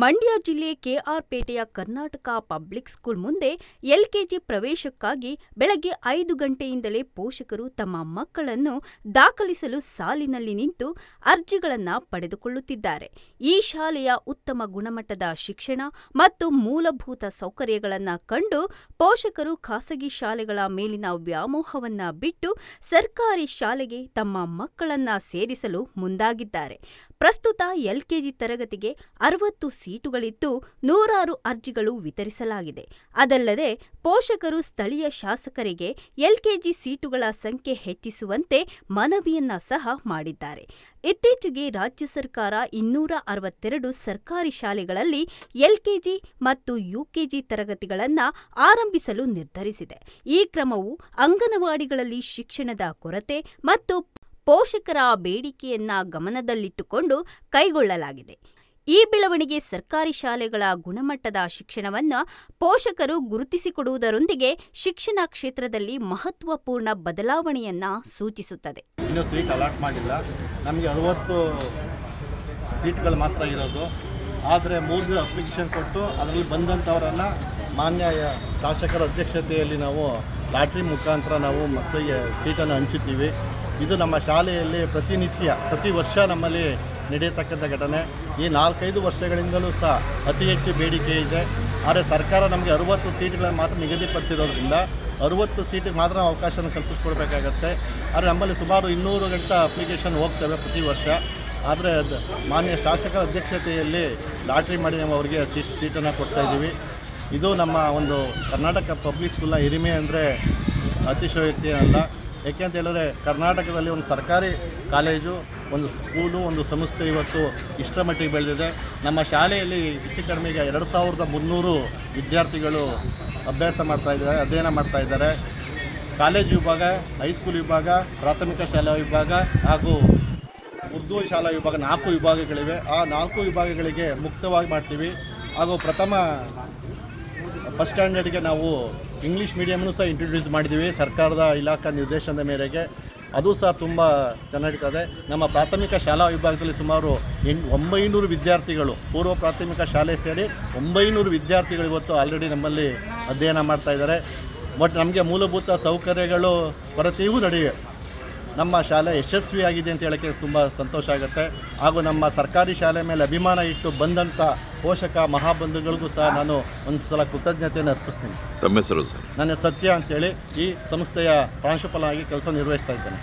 ಮಂಡ್ಯ ಜಿಲ್ಲೆ ಕೆಆರ್ಪೇಟೆಯ Karnataka public school ಮುಂದೆ ಎಲ್ಕೆಜಿ ಪ್ರವೇಶಕ್ಕಾಗಿ ಬೆಳಗ್ಗೆ ಐದು ಗಂಟೆಯಿಂದಲೇ ಪೋಷಕರು ತಮ್ಮ ಮಕ್ಕಳನ್ನು ದಾಖಲಿಸಲು ಸಾಲಿನಲ್ಲಿ ನಿಂತು ಅರ್ಜಿಗಳನ್ನು ಪಡೆದುಕೊಳ್ಳುತ್ತಿದ್ದಾರೆ. ಈ ಶಾಲೆಯ ಉತ್ತಮ ಗುಣಮಟ್ಟದ ಶಿಕ್ಷಣ ಮತ್ತು ಮೂಲಭೂತ ಸೌಕರ್ಯಗಳನ್ನು ಕಂಡು ಪೋಷಕರು ಖಾಸಗಿ ಶಾಲೆಗಳ ಮೇಲಿನ ವ್ಯಾಮೋಹವನ್ನು ಬಿಟ್ಟು ಸರ್ಕಾರಿ ಶಾಲೆಗೆ ತಮ್ಮ ಮಕ್ಕಳನ್ನ ಸೇರಿಸಲು ಮುಂದಾಗಿದ್ದಾರೆ. ಪ್ರಸ್ತುತ ಎಲ್ಕೆಜಿ ತರಗತಿಗೆ ಅರವತ್ತು ಸೀಟುಗಳಿದ್ದು ನೂರಾರು ಅರ್ಜಿಗಳು ವಿತರಿಸಲಾಗಿದೆ. ಅದಲ್ಲದೆ ಪೋಷಕರು ಸ್ಥಳೀಯ ಶಾಸಕರಿಗೆ ಎಲ್ಕೆಜಿ ಸೀಟುಗಳ ಸಂಖ್ಯೆ ಹೆಚ್ಚಿಸುವಂತೆ ಮನವಿಯನ್ನ ಸಹ ಮಾಡಿದ್ದಾರೆ. ಇತ್ತೀಚೆಗೆ ರಾಜ್ಯ ಸರ್ಕಾರ ಇನ್ನೂರ ಅರವತ್ತೆರಡು ಸರ್ಕಾರಿ ಶಾಲೆಗಳಲ್ಲಿ ಎಲ್ಕೆಜಿ ಮತ್ತು ಯುಕೆಜಿ ತರಗತಿಗಳನ್ನು ಆರಂಭಿಸಲು ನಿರ್ಧರಿಸಿದೆ. ಈ ಕ್ರಮವು ಅಂಗನವಾಡಿಗಳಲ್ಲಿ ಶಿಕ್ಷಣದ ಕೊರತೆ ಮತ್ತು ಪೋಷಕರ ಬೇಡಿಕೆಯನ್ನ ಗಮನದಲ್ಲಿಟ್ಟುಕೊಂಡು ಕೈಗೊಳ್ಳಲಾಗಿದೆ. ಈ ಬೆಳವಣಿಗೆ ಸರ್ಕಾರಿ ಶಾಲೆಗಳ ಗುಣಮಟ್ಟದ ಶಿಕ್ಷಣವನ್ನು ಪೋಷಕರು ಗುರುತಿಸಿಕೊಡುವುದರೊಂದಿಗೆ ಶಿಕ್ಷಣ ಕ್ಷೇತ್ರದಲ್ಲಿ ಮಹತ್ವಪೂರ್ಣ ಬದಲಾವಣೆಯನ್ನ ಸೂಚಿಸುತ್ತದೆ. ಇನ್ನೂ ಸೀಟ್ ಅಲಾಟ್ ಮಾಡಿಲ್ಲ. ನಮಗೆ ಅರವತ್ತು ಸೀಟ್ಗಳು ಮಾತ್ರ ಇರೋದು. ಆದರೆ ಮೂರು ಅಪ್ಲಿಕೇಶನ್ ಕೊಟ್ಟು ಅದರಲ್ಲಿ ಬಂದಂಥವರನ್ನು ಮಾನ್ಯ ಶಾಸಕರ ಅಧ್ಯಕ್ಷತೆಯಲ್ಲಿ ನಾವು ಲಾಟ್ರಿ ಮುಖಾಂತರ ನಾವು ಮಕ್ಕಳಿಗೆ ಸೀಟನ್ನು ಹಂಚುತ್ತೀವಿ ಇದು ನಮ್ಮ ಶಾಲೆಯಲ್ಲಿ ಪ್ರತಿನಿತ್ಯ, ಪ್ರತಿ ವರ್ಷ ನಮ್ಮಲ್ಲಿ ನಡೆಯತಕ್ಕಂಥ ಘಟನೆ. ಈ ನಾಲ್ಕೈದು ವರ್ಷಗಳಿಂದಲೂ ಸಹ ಅತಿ ಹೆಚ್ಚು ಬೇಡಿಕೆ ಇದೆ. ಆದರೆ ಸರ್ಕಾರ ನಮಗೆ ಅರುವತ್ತು ಸೀಟ್ಗಳನ್ನು ಮಾತ್ರ ನಿಗದಿಪಡಿಸಿರೋದ್ರಿಂದ ಅರುವತ್ತು ಸೀಟಿಗೆ ಮಾತ್ರ ನಾವು ಅವಕಾಶನ ಕಲ್ಪಿಸ್ಕೊಡ್ಬೇಕಾಗತ್ತೆ. ಆದರೆ ನಮ್ಮಲ್ಲಿ ಸುಮಾರು ಇನ್ನೂರು ಗಂಟೆ ಅಪ್ಲಿಕೇಶನ್ ಹೋಗ್ತವೆ ಪ್ರತಿ ವರ್ಷ. ಆದರೆ ಮಾನ್ಯ ಶಾಸಕರ ಅಧ್ಯಕ್ಷತೆಯಲ್ಲಿ ಲಾಟ್ರಿ ಮಾಡಿ ನಾವು ಅವರಿಗೆ ಸೀಟ್, ಸೀಟನ್ನು ಕೊಡ್ತಾ ಇದ್ದೀವಿ. ಇದು ನಮ್ಮ ಒಂದು ಕರ್ನಾಟಕ ಪಬ್ಲಿಕ್ ಸ್ಕೂಲ್ನ ಹಿರಿಮೆ ಅಂದರೆ ಅತಿಶಯೋಕ್ತಿ ಅಲ್ಲ ಯಾಕೆ ಅಂತ ಹೇಳಿದ್ರೆ ಕರ್ನಾಟಕದಲ್ಲಿ ಒಂದು ಸರ್ಕಾರಿ ಕಾಲೇಜು, ಒಂದು ಸ್ಕೂಲು, ಒಂದು ಸಂಸ್ಥೆ ಇವತ್ತು ಇಷ್ಟರ ಮಟ್ಟಿಗೆ ಬೆಳೆದಿದೆ. ನಮ್ಮ ಶಾಲೆಯಲ್ಲಿ ಹೆಚ್ಚು ಕಡಿಮೆಗೆ ಎರಡು ಸಾವಿರದ ಮುನ್ನೂರು ವಿದ್ಯಾರ್ಥಿಗಳು ಅಭ್ಯಾಸ ಮಾಡ್ತಾ ಇದ್ದಾರೆ, ಅಧ್ಯಯನ ಮಾಡ್ತಾ ಇದ್ದಾರೆ. ಕಾಲೇಜು ವಿಭಾಗ, ಹೈಸ್ಕೂಲ್ ವಿಭಾಗ, ಪ್ರಾಥಮಿಕ ಶಾಲಾ ವಿಭಾಗ ಹಾಗೂ ಉರ್ದು ಶಾಲಾ ವಿಭಾಗ ನಾಲ್ಕು ವಿಭಾಗಗಳಿವೆ. ಆ ನಾಲ್ಕು ವಿಭಾಗಗಳಿಗೆ ಮುಕ್ತವಾಗಿ ಮಾಡ್ತೀವಿ. ಹಾಗೂ ಪ್ರಥಮ ಫಸ್ಟ್ ಸ್ಟ್ಯಾಂಡರ್ಡ್ಗೆ ನಾವು ಇಂಗ್ಲೀಷ್ ಮೀಡಿಯಮ್ನು ಸಹ ಇಂಟ್ರೊಡ್ಯೂಸ್ ಮಾಡಿದ್ದೀವಿ. ಸರ್ಕಾರದ ಇಲಾಖಾ ನಿರ್ದೇಶನದ ಮೇರೆಗೆ ಅದು ಸಹ ತುಂಬ ಚೆನ್ನಾಗಿರ್ತದೆ ನಮ್ಮ ಪ್ರಾಥಮಿಕ ಶಾಲಾ ವಿಭಾಗದಲ್ಲಿ ಸುಮಾರು ಎಂಟು ಒಂಬೈನೂರು ವಿದ್ಯಾರ್ಥಿಗಳು, ಪೂರ್ವ ಪ್ರಾಥಮಿಕ ಶಾಲೆ ಸೇರಿ ಒಂಬೈನೂರು ವಿದ್ಯಾರ್ಥಿಗಳು ಇವತ್ತು ಆಲ್ರೆಡಿ ನಮ್ಮಲ್ಲಿ ಅಧ್ಯಯನ ಮಾಡ್ತಾ ಇದ್ದಾರೆ. ಬಟ್ ನಮಗೆ ಮೂಲಭೂತ ಸೌಕರ್ಯಗಳು ಕೊರತೆಯೂ ನಡೆಯಿವೆ ನಮ್ಮ ಶಾಲೆ ಯಶಸ್ವಿಯಾಗಿದೆ ಅಂತ ಹೇಳೋಕ್ಕೆ ತುಂಬ ಸಂತೋಷ ಆಗುತ್ತೆ. ಹಾಗೂ ನಮ್ಮ ಸರ್ಕಾರಿ ಶಾಲೆ ಮೇಲೆ ಅಭಿಮಾನ ಇಟ್ಟು ಬಂದಂಥ ಪೋಷಕ ಮಹಾಬಂಧುಗಳಿಗೂ ಸಹ ನಾನು ಒಂದು ಸಲ ಕೃತಜ್ಞತೆಯನ್ನು ಅರ್ಪಿಸ್ತೀನಿ. ತಮ್ಮ ಹೆಸರು ಸರ್? ನನ್ನ ಸತ್ಯ ಅಂತೇಳಿ ಈ ಸಂಸ್ಥೆಯ ಪ್ರಾಂಶುಪಾಲನಾಗಿ ಕೆಲಸ ನಿರ್ವಹಿಸ್ತಾ ಇದ್ದೇನೆ.